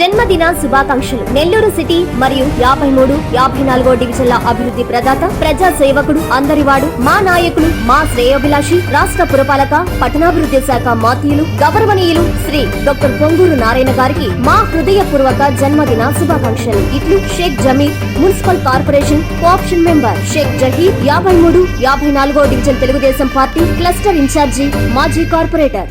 జన్మదిన శుభాకాంక్షలు. నెల్లూరు సిటీ మరియు యాభై మూడు యాభై నాలుగో డివిజన్ల అభివృద్ధి ప్రదాత ప్రజా సేవకుడు అందరివాడు మా నాయకులు మా శ్రేయోభిలాషి రాష్ట్ర పురపాలక పట్టణాభివృద్ధి శాఖ మాతీయులు గౌరవనీయులు శ్రీ డాక్టర్ పొంగూరు నారాయణ గారికి మా హృదయపూర్వక జన్మదిన శుభాకాంక్షలు. ఇట్లు Sheikh Jameer municipal corporation co-option member Sheikh Zaheer యాభై మూడు యాభై నాలుగో division Telugu Desam party cluster incharge మాజీ కార్పొరేటర్.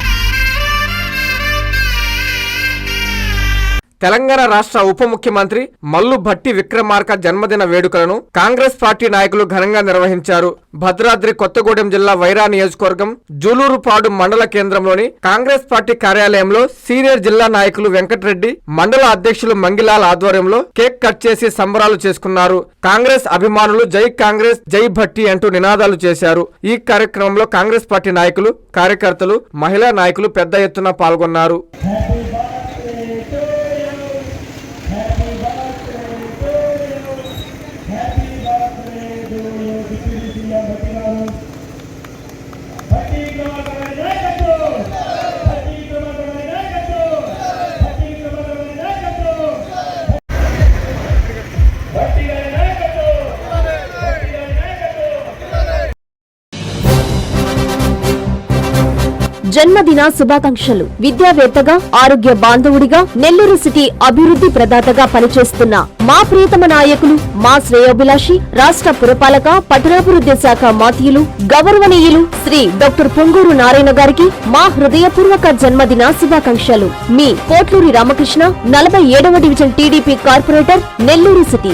తెలంగాణ రాష్ట్ర ఉప ముఖ్యమంత్రి మల్లు భట్టి విక్రమార్క జన్మదిన వేడుకలను కాంగ్రెస్ పార్టీ నాయకులు ఘనంగా నిర్వహించారు. భద్రాద్రి కొత్తగూడెం జిల్లా వైరా నియోజకవర్గం జూలూరుపాడు మండల కేంద్రంలోని కాంగ్రెస్ పార్టీ కార్యాలయంలో సీనియర్ జిల్లా నాయకులు వెంకటరెడ్డి మండల అధ్యక్షులు మంగిలాల్ ఆధ్వర్యంలో కేక్ కట్ చేసి సంబరాలు చేసుకున్నారు. కాంగ్రెస్ అభిమానులు జై కాంగ్రెస్ జై భట్టి అంటూ నినాదాలు చేశారు. ఈ కార్యక్రమంలో కాంగ్రెస్ పార్టీ నాయకులు కార్యకర్తలు మహిళా నాయకులు పెద్ద ఎత్తున పాల్గొన్నారు. Thank you. జన్మదిన శుభాకాంక్షలు. విద్యావేత్తగా ఆరోగ్య బాంధవుడిగా నెల్లూరు సిటీ అభివృద్ధి ప్రదాతగా పనిచేస్తున్న మా ప్రియతమ నాయకులు మా శ్రేయోభిలాషి రాష్ట్ర పురపాలక పట్టణాభివృద్ధి శాఖ మాతీయులు గౌరవనీయులు శ్రీ డాక్టర్ పొంగూరు నారాయణ గారికి మా హృదయపూర్వక జన్మదిన శుభాకాంక్షలు. మీ కోట్లూరి రామకృష్ణ నలభై ఏడవ division TDP corporator Nellore city.